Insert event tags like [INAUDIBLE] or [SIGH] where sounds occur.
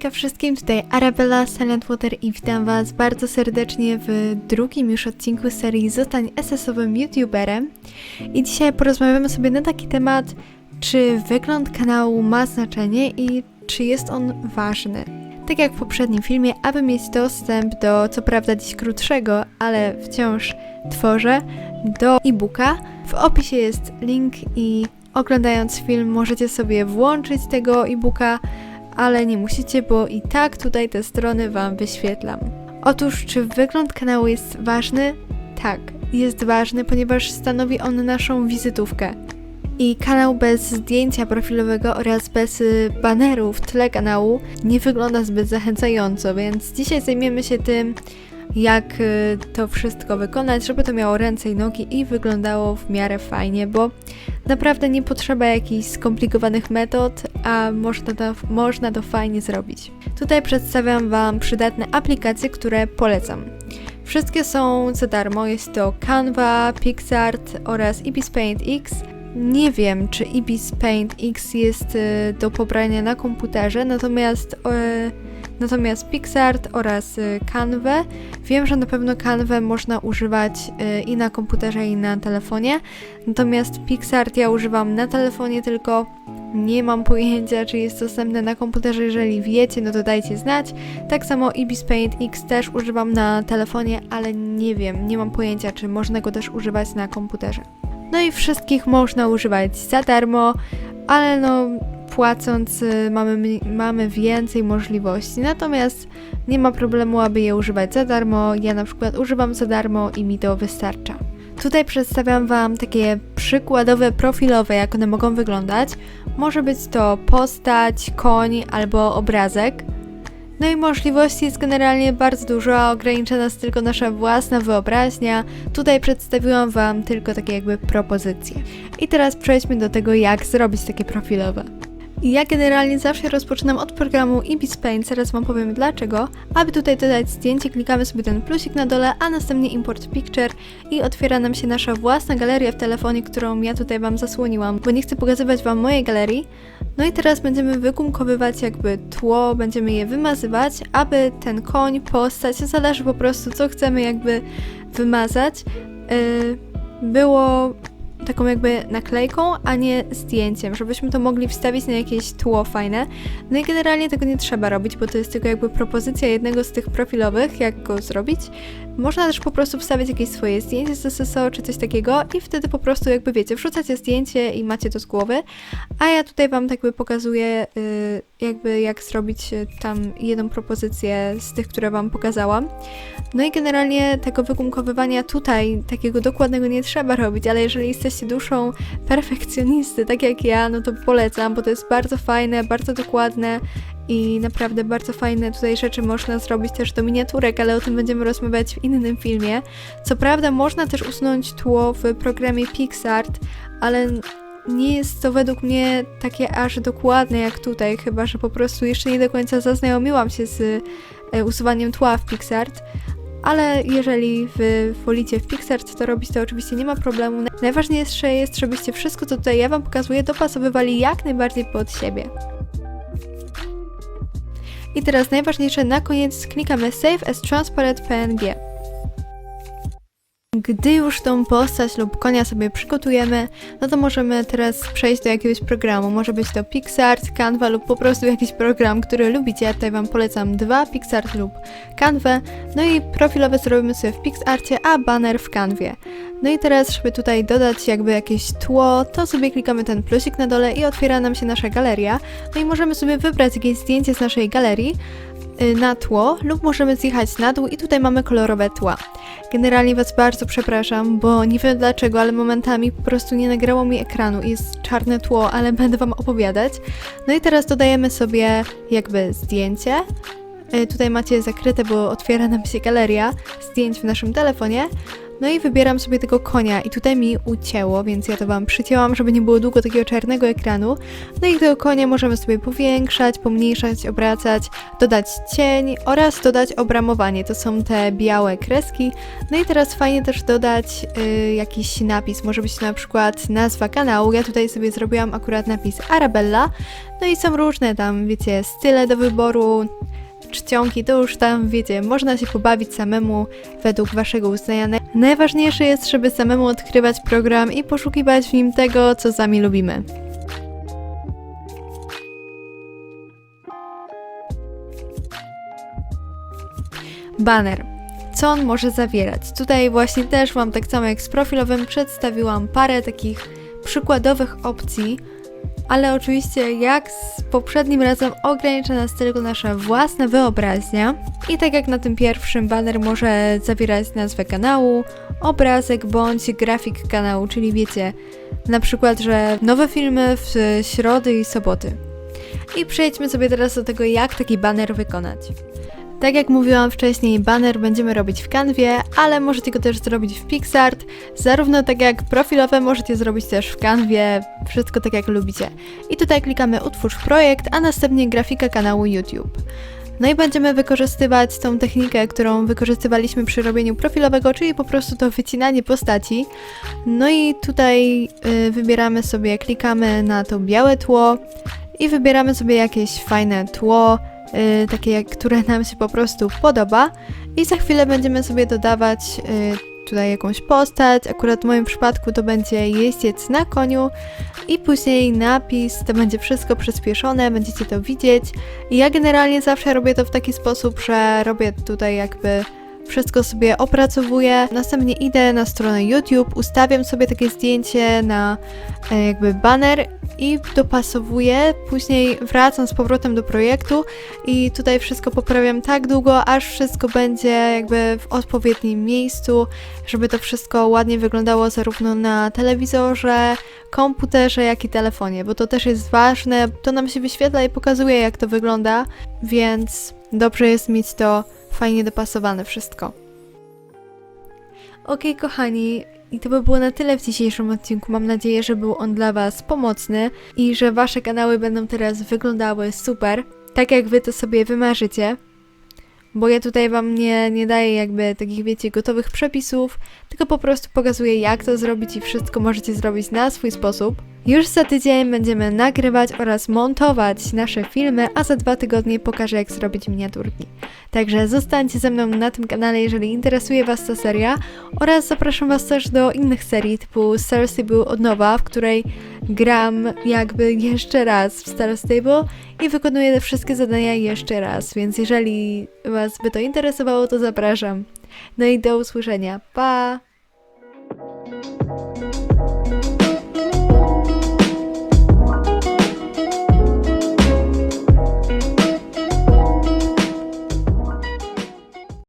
Hejka wszystkim, tutaj Arabella Silent Water i witam was bardzo serdecznie w drugim już odcinku serii Zostań SS-owym YouTuberem. I dzisiaj porozmawiamy sobie na taki temat, czy wygląd kanału ma znaczenie i czy jest on ważny. Tak jak w poprzednim filmie, aby mieć dostęp do, co prawda dziś krótszego, ale wciąż tworzę, do e-booka, w opisie jest link i oglądając film możecie sobie włączyć tego e-booka, ale nie musicie, bo i tak tutaj te strony Wam wyświetlam. Otóż, czy wygląd kanału jest ważny? Tak, jest ważny, ponieważ stanowi on naszą wizytówkę. I kanał bez zdjęcia profilowego oraz bez y, baneru w tle kanału nie wygląda zbyt zachęcająco, więc dzisiaj zajmiemy się tym, jak y, to wszystko wykonać, żeby to miało ręce i nogi i wyglądało w miarę fajnie, bo naprawdę nie potrzeba jakichś skomplikowanych metod, a można to, można to fajnie zrobić. Tutaj przedstawiam Wam przydatne aplikacje, które polecam. Wszystkie są za darmo, jest to Canva, PixArt oraz Ibis Paint X. Nie wiem, czy Ibis Paint X jest y, do pobrania na komputerze, natomiast y, Natomiast PixArt oraz y, Canva, wiem, że na pewno Canva można używać y, i na komputerze, i na telefonie. Natomiast PixArt ja używam na telefonie tylko. Nie mam pojęcia, czy jest dostępne na komputerze. Jeżeli wiecie, no to dajcie znać. Tak samo Ibis Paint X też używam na telefonie, ale nie wiem, nie mam pojęcia, czy można go też używać na komputerze. No i wszystkich można używać za darmo, ale no płacąc y, mamy, mamy więcej możliwości. Natomiast nie ma problemu, aby je używać za darmo. Ja na przykład używam za darmo i mi to wystarcza. Tutaj przedstawiam Wam takie przykładowe profilowe, jak one mogą wyglądać. Może być to postać, koń albo obrazek. No i możliwości jest generalnie bardzo dużo, ogranicza nas tylko nasza własna wyobraźnia. Tutaj przedstawiłam Wam tylko takie jakby propozycje. I teraz przejdźmy do tego, jak zrobić takie profilowe. Ja generalnie zawsze rozpoczynam od programu Ibis Paint, zaraz Wam powiem dlaczego. Aby tutaj dodać zdjęcie, klikamy sobie ten plusik na dole, a następnie Import Picture i otwiera nam się nasza własna galeria w telefonie, którą ja tutaj Wam zasłoniłam, bo nie chcę pokazywać Wam mojej galerii. No i teraz będziemy wygumkowywać jakby tło, będziemy je wymazywać, aby ten koń, postać, zależy po prostu co chcemy jakby wymazać, yy, było taką jakby naklejką, a nie zdjęciem, żebyśmy to mogli wstawić na jakieś tło fajne. No i generalnie tego nie trzeba robić, bo to jest tylko jakby propozycja jednego z tych profilowych, jak go zrobić. Można też po prostu wstawić jakieś swoje zdjęcie z SSO czy coś takiego i wtedy po prostu jakby wiecie, wrzucacie zdjęcie i macie to z głowy, a ja tutaj wam jakby pokazuję y, jakby jak zrobić y, tam jedną propozycję z tych, które wam pokazałam. No i generalnie tego wygumkowywania tutaj takiego dokładnego nie trzeba robić, ale jeżeli jesteście duszą perfekcjonisty, tak jak ja, no to polecam, bo to jest bardzo fajne, bardzo dokładne i naprawdę bardzo fajne tutaj rzeczy można zrobić też do miniaturek, ale o tym będziemy rozmawiać w innym filmie. Co prawda można też usunąć tło w programie PixArt, ale nie jest to według mnie takie aż dokładne jak tutaj, chyba że po prostu jeszcze nie do końca zaznajomiłam się z e, usuwaniem tła w PixArt. Ale jeżeli wy wolicie w PixArt, to robić to oczywiście nie ma problemu. Najważniejsze jest, żebyście wszystko, co tutaj ja wam pokazuję, dopasowywali jak najbardziej pod siebie. I teraz najważniejsze, na koniec klikamy Save as Transparent PNG. Gdy już tą postać lub konia sobie przygotujemy, no to możemy teraz przejść do jakiegoś programu. Może być to PixArt, Canva lub po prostu jakiś program, który lubicie. Ja tutaj Wam polecam dwa, PixArt lub Canva. No i profilowe zrobimy sobie w PixArcie, a banner w Canwie. No i teraz, żeby tutaj dodać jakby jakieś tło, to sobie klikamy ten plusik na dole i otwiera nam się nasza galeria. No i możemy sobie wybrać jakieś zdjęcie z naszej galerii na tło lub możemy zjechać na dół i tutaj mamy kolorowe tła. Generalnie Was bardzo przepraszam, bo nie wiem dlaczego, ale momentami po prostu nie nagrało mi ekranu i jest czarne tło, ale [LAUGHS] będę Wam opowiadać. No i teraz dodajemy sobie jakby zdjęcie. Y, Tutaj macie zakryte, bo otwiera nam się galeria zdjęć w naszym telefonie. No i wybieram sobie tego konia i tutaj mi ucięło, więc ja to Wam przycięłam, żeby nie było długo takiego czarnego ekranu. No i tego konia możemy sobie powiększać, pomniejszać, obracać, dodać cień oraz dodać obramowanie. To są te białe kreski. No i teraz fajnie też dodać y, jakiś napis. Może być na przykład nazwa kanału. Ja tutaj sobie zrobiłam akurat napis Arabella. No i są różne tam, wiecie, style do wyboru, czcionki, to już tam, wiecie, można się pobawić samemu według waszego uznania. Naj- Najważniejsze jest, żeby samemu odkrywać program i poszukiwać w nim tego, co sami lubimy. Banner. Co on może zawierać? Tutaj właśnie też Wam tak samo jak z profilowym przedstawiłam parę takich przykładowych opcji, ale oczywiście jak z poprzednim razem ogranicza nas tylko nasza własna wyobraźnia. I tak jak na tym pierwszym, banner może zawierać nazwę kanału, obrazek bądź grafik kanału, czyli wiecie, na przykład, że nowe filmy w środy i soboty. I przejdźmy sobie teraz do tego, jak taki banner wykonać. Tak jak mówiłam wcześniej, banner będziemy robić w Canwie, ale możecie go też zrobić w PixArt. Zarówno tak jak profilowe możecie zrobić też w Canwie, wszystko tak jak lubicie. I tutaj klikamy utwórz projekt, a następnie grafika kanału YouTube. No i będziemy wykorzystywać tą technikę, którą wykorzystywaliśmy przy robieniu profilowego, czyli po prostu to wycinanie postaci. No i tutaj y, wybieramy sobie, klikamy na to białe tło i wybieramy sobie jakieś fajne tło, y, takie, jak- które nam się po prostu podoba i za chwilę będziemy sobie dodawać y, tutaj jakąś postać. Akurat w moim przypadku to będzie jeździec na koniu i później napis, to będzie wszystko przyspieszone, będziecie to widzieć. I ja generalnie zawsze robię to w taki sposób, że robię tutaj jakby wszystko sobie opracowuję, następnie idę na stronę YouTube, ustawiam sobie takie zdjęcie na e, jakby banner i dopasowuję, później wracam z powrotem do projektu i tutaj wszystko poprawiam tak długo, aż wszystko będzie jakby w odpowiednim miejscu, żeby to wszystko ładnie wyglądało zarówno na telewizorze, komputerze, jak i telefonie, bo to też jest ważne, to nam się wyświetla i pokazuje jak to wygląda, więc dobrze jest mieć to fajnie dopasowane wszystko. Okej, kochani, i to by było na tyle w dzisiejszym odcinku. Mam nadzieję, że był on dla Was pomocny i że Wasze kanały będą teraz wyglądały super, tak jak Wy to sobie wymarzycie. Bo ja tutaj Wam nie, nie daję jakby takich, wiecie, gotowych przepisów, tylko po prostu pokazuję, jak to zrobić i wszystko możecie zrobić na swój sposób. Już za tydzień będziemy nagrywać oraz montować nasze filmy, a za dwa tygodnie pokażę, jak zrobić miniaturki. Także zostańcie ze mną na tym kanale, jeżeli interesuje Was ta seria oraz zapraszam Was też do innych serii typu Star Stable od nowa, w której gram jakby jeszcze raz w Star Stable i wykonuję te wszystkie zadania jeszcze raz, więc jeżeli Was by to interesowało, to zapraszam. No i do usłyszenia. Pa!